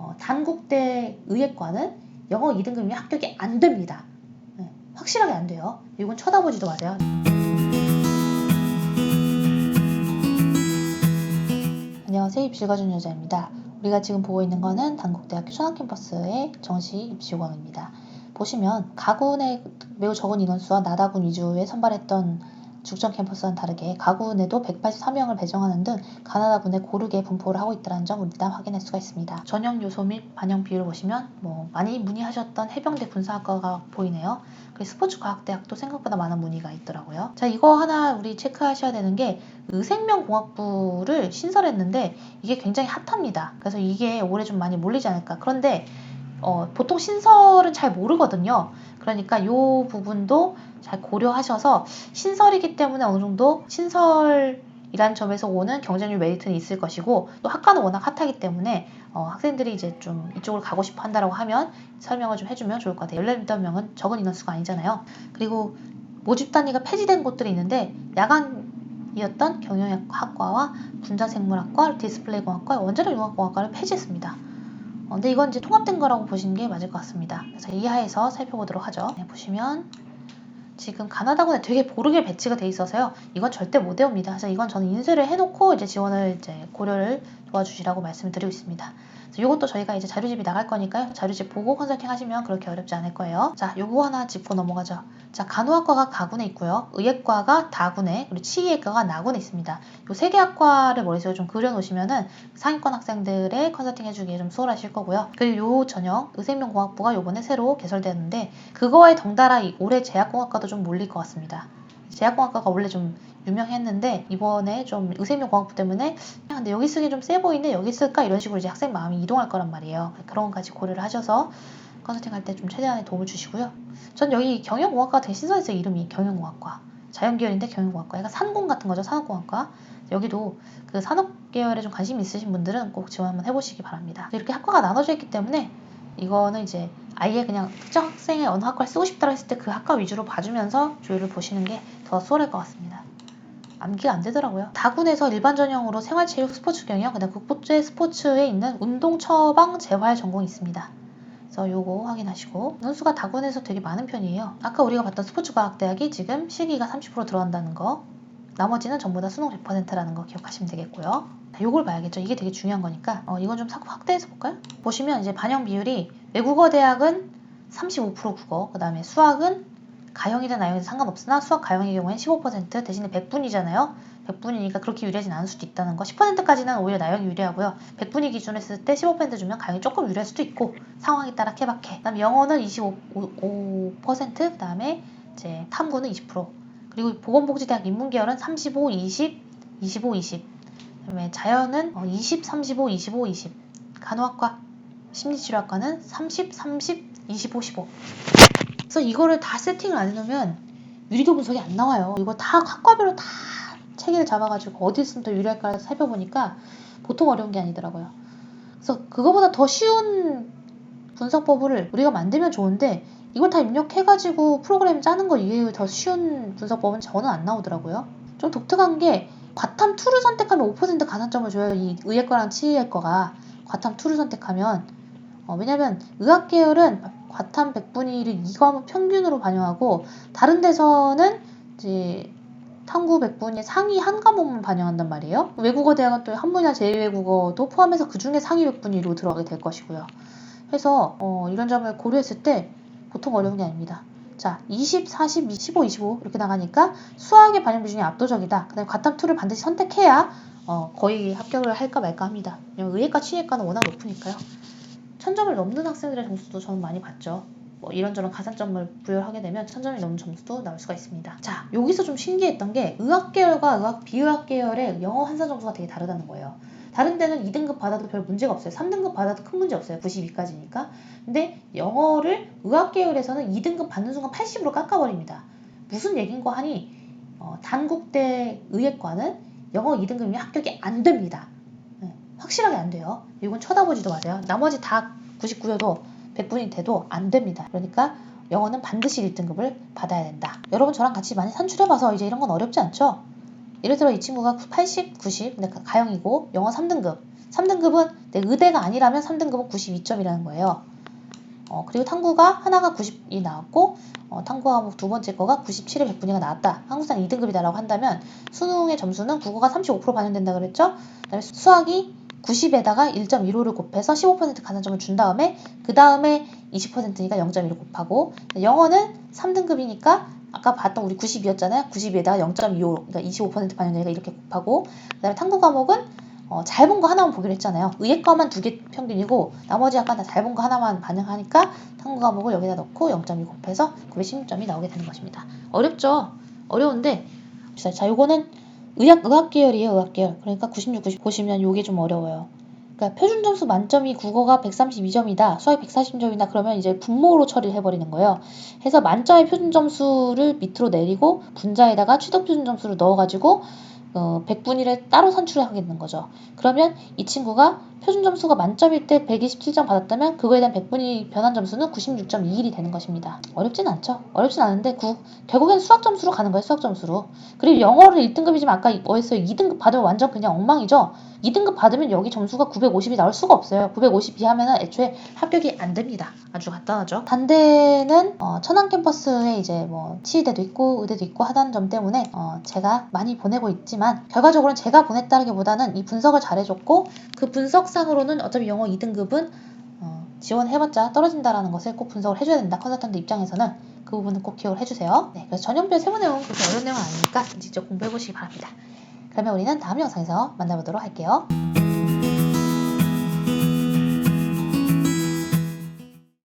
어, 단국대 의예과는 영어 2등급이면 합격이 안 됩니다. 네, 확실하게 안 돼요. 이건 쳐다보지도 마세요. 안녕하세요. 입시 가준 여자입니다. 우리가 지금 보고 있는 거는 단국대학교 천안캠퍼스의 정시 입시광입니다. 보시면 가군의 매우 적은 인원수와 나다군 위주에 선발했던 죽전 캠퍼스와는 다르게 가군에도 183명을 배정하는 등 가나다군에 고르게 분포를 하고 있다는 점 일단 확인할 수가 있습니다. 전형 요소 및 반영 비율을 보시면 뭐 많이 문의하셨던 해병대 군사학과가 보이네요. 그리고 스포츠과학대학도 생각보다 많은 문의가 있더라고요. 자 이거 하나 우리 체크하셔야 되는 게 의생명공학부를 신설했는데 이게 굉장히 핫합니다. 그래서 이게 올해 좀 많이 몰리지 않을까. 그런데 어, 보통 신설은 잘 모르거든요. 그러니까 이 부분도 잘 고려하셔서 신설이기 때문에 어느 정도 신설 이란 점에서 오는 경쟁률 메리트는 있을 것이고 또 학과는 워낙 핫하기 때문에 어, 학생들이 이제 좀 이쪽을 가고 싶어 한다라고 하면 설명을 좀 해주면 좋을 것 같아요. 18명은 적은 인원수가 아니잖아요. 그리고 모집 단위가 폐지된 곳들이 있는데 야간이었던 경영학과와 분자생물학과, 디스플레이공학과, 원자력 융합공학과를 폐지했습니다. 어, 근데 이건 이제 통합된 거라고 보시는 게 맞을 것 같습니다. 그래서 이하에서 살펴보도록 하죠. 네, 보시면 지금 가나다군에 되게 고르게 배치가 돼 있어서요. 이건 절대 못 외웁니다. 그래서 이건 저는 인쇄를 해놓고 이제 지원을 이제 고려를 도와주시라고 말씀을 드리고 있습니다. 이것도 저희가 이제 자료집이 나갈 거니까요. 자료집 보고 컨설팅 하시면 그렇게 어렵지 않을 거예요. 자, 요거 하나 짚고 넘어가죠. 자, 간호학과가 가군에 있고요. 의예과가 다군에, 그리고 치의학과가 나군에 있습니다. 요 세 개 학과를 머릿속에 좀 그려놓으시면은 상위권 학생들의 컨설팅 해주기에 좀 수월하실 거고요. 그리고 요 전형 의생명공학부가 요번에 새로 개설되는데 그거에 덩달아 올해 제약공학과도 좀 몰릴 것 같습니다. 제약공학과가 원래 좀 유명했는데 이번에 좀 의생명 공학부 때문에 야, 근데 여기 쓰기 좀 세 보이는데 여기 쓸까 이런 식으로 이제 학생 마음이 이동할 거란 말이에요. 그런 것까지 고려를 하셔서 컨설팅 할 때 좀 최대한의 도움을 주시고요. 전 여기 경영공학과 되게 신선했어요. 이름이 경영공학과. 자연계열인데 경영공학과. 약간 산공 같은 거죠. 산업공학과. 여기도 그 산업 계열에 좀 관심 있으신 분들은 꼭 지원 한번 해보시기 바랍니다. 이렇게 학과가 나눠져 있기 때문에 이거는 이제 아예 그냥 특정 학생의 어느 학과를 쓰고 싶다고 했을 때 그 학과 위주로 봐주면서 조율을 보시는 게 더 수월할 것 같습니다. 암기가 안 되더라고요. 다군에서 일반 전형으로 생활체육 스포츠 경영, 그다음 국보제 스포츠에 있는 운동 처방 재활 전공이 있습니다. 그래서 요거 확인하시고 선수가 다군에서 되게 많은 편이에요. 아까 우리가 봤던 스포츠과학대학이 지금 실기가 30% 들어간다는 거 나머지는 전부 다 수능 100%라는 거 기억하시면 되겠고요. 요걸 봐야겠죠. 이게 되게 중요한 거니까 어, 이건 좀 확대해서 볼까요? 보시면 이제 반영 비율이 외국어 대학은 35% 국어, 그 다음에 수학은 가형이든 나형이든 상관없으나 수학 가형의 경우에는 15% 대신에 100분이잖아요. 100분이니까 그렇게 유리하진 않을 수도 있다는 거. 10%까지는 오히려 나형이 유리하고요. 100분이 기준으로 했을 때 15% 주면 가형이 조금 유리할 수도 있고 상황에 따라 케바케. 그다음 영어는 25%, 그다음에 이제 탐구는 20%. 그리고 보건복지대학 인문계열은 35, 20, 25, 20. 그다음에 자연은 20, 35, 25, 20. 간호학과, 심리치료학과는 30, 30, 25, 15. 그래서 이거를 다 세팅을 안 해놓으면 유리도 분석이 안 나와요. 이거 다 학과별로 다 체계를 잡아가지고 어디 있으면 더 유리할까 살펴보니까 보통 어려운 게 아니더라고요. 그래서 그거보다 더 쉬운 분석법을 우리가 만들면 좋은데 이걸 다 입력해가지고 프로그램 짜는 거 이외에 더 쉬운 분석법은 저는 안 나오더라고요. 좀 독특한 게 과탐 2를 선택하면 5% 가산점을 줘요. 이 의예과랑 치의학과가 과탐 2를 선택하면 어, 왜냐면 의학 계열은 과탐 100분위를 2과목 평균으로 반영하고 다른 데서는 이제 탐구 100분위 상위 한 과목만 반영한단 말이에요. 외국어 대학은 또 한문이나 제2외국어도 포함해서 그 중에 상위 100분위로 들어가게 될 것이고요. 그래서 어, 이런 점을 고려했을 때 보통 어려운 게 아닙니다. 자, 20, 40, 15, 25 이렇게 나가니까 수학의 반영 비중이 압도적이다. 그다음에 과탐 2를 반드시 선택해야 어, 거의 합격을 할까 말까 합니다. 왜냐면 의예과, 치예과는 워낙 높으니까요. 천점을 넘는 학생들의 점수도 저는 많이 봤죠. 뭐 이런저런 가산점을 부여하게 되면 천점이 넘는 점수도 나올 수가 있습니다. 자, 여기서 좀 신기했던 게 의학 계열과 의학 비의학 계열의 영어 환산 점수가 되게 다르다는 거예요. 다른 데는 2등급 받아도 별 문제가 없어요. 3등급 받아도 큰 문제 없어요. 92까지니까. 근데 영어를 의학 계열에서는 2등급 받는 순간 80으로 깎아버립니다. 무슨 얘긴거 하니 어, 단국대 의예과는 영어 2등급이면 합격이 안 됩니다. 확실하게 안 돼요. 이건 쳐다보지도 마세요. 나머지 다 99여도 100분이 돼도 안 됩니다. 그러니까 영어는 반드시 1등급을 받아야 된다. 여러분 저랑 같이 많이 산출해봐서 이제 이런 건 어렵지 않죠? 예를 들어 이 친구가 80, 90, 근데 가영이고 영어 3등급. 3등급은 내 의대가 아니라면 3등급은 92점이라는 거예요. 어, 그리고 탐구가 하나가 90이 나왔고 어, 탐구 과목 두 번째 거가 97에 100분위가 나왔다. 한국사는 2등급이다라고 한다면 수능의 점수는 국어가 35% 반영된다 그랬죠? 그다음에 수학이 90에다가 1.15를 곱해서 15% 가산점을 준 다음에 그 다음에 20%니까 0.1을 곱하고 영어는 3등급이니까 아까 봤던 우리 90이었잖아요. 92에다가 0.25 그러니까 25% 반영되니까 이렇게 곱하고 그 다음에 탐구 과목은 어, 잘 본 거 하나만 보기로 했잖아요. 의예 과만 두 개 평균이고 나머지 약간 다 잘 본 거 하나만 반영하니까 탐구 과목을 여기다 넣고 0.2 곱해서 916점이 나오게 되는 것입니다. 어렵죠? 어려운데 자, 자 요거는 의학 의학 계열이에요. 의학 계열. 그러니까 96, 90 보시면 요게 좀 어려워요. 그러니까 표준 점수 만점이 국어가 132점이다, 수학이 140점이다 그러면 이제 분모로 처리를 해버리는 거예요. 해서 만점의 표준 점수를 밑으로 내리고 분자에다가 최적 표준 점수를 넣어가지고 어, 100분위를 따로 산출하게 되는 거죠. 그러면 이 친구가 표준 점수가 만점일 때 127점 받았다면 그거에 대한 100분위 변환 점수는 96.21이 되는 것입니다. 어렵진 않죠. 어렵진 않은데 구, 결국엔 수학 점수로 가는 거예요. 수학 점수로. 그리고 영어를 1등급이지만 아까 뭐였어요? 2등급 받으면 완전 그냥 엉망이죠. 2등급 받으면 여기 점수가 950이 나올 수가 없어요. 950 이하면은 애초에 합격이 안 됩니다. 아주 간단하죠. 단대는 어, 천안 캠퍼스에 이제 뭐 치의대도 있고 의대도 있고 하다는 점 때문에 어, 제가 많이 보내고 있지만 결과적으로는 제가 보냈다기보다는 이 분석을 잘해줬고 그 분석 상으로는 어차피 영어 2등급은 어, 지원해봤자 떨어진다라는 것을 꼭 분석을 해줘야 된다. 컨설턴트 입장에서는 그 부분은 꼭 기억을 해주세요. 네, 그래서 전형별 세부 내용은 그렇게 어려운 내용은 아니니까 직접 공부해보시기 바랍니다. 그러면 우리는 다음 영상에서 만나보도록 할게요.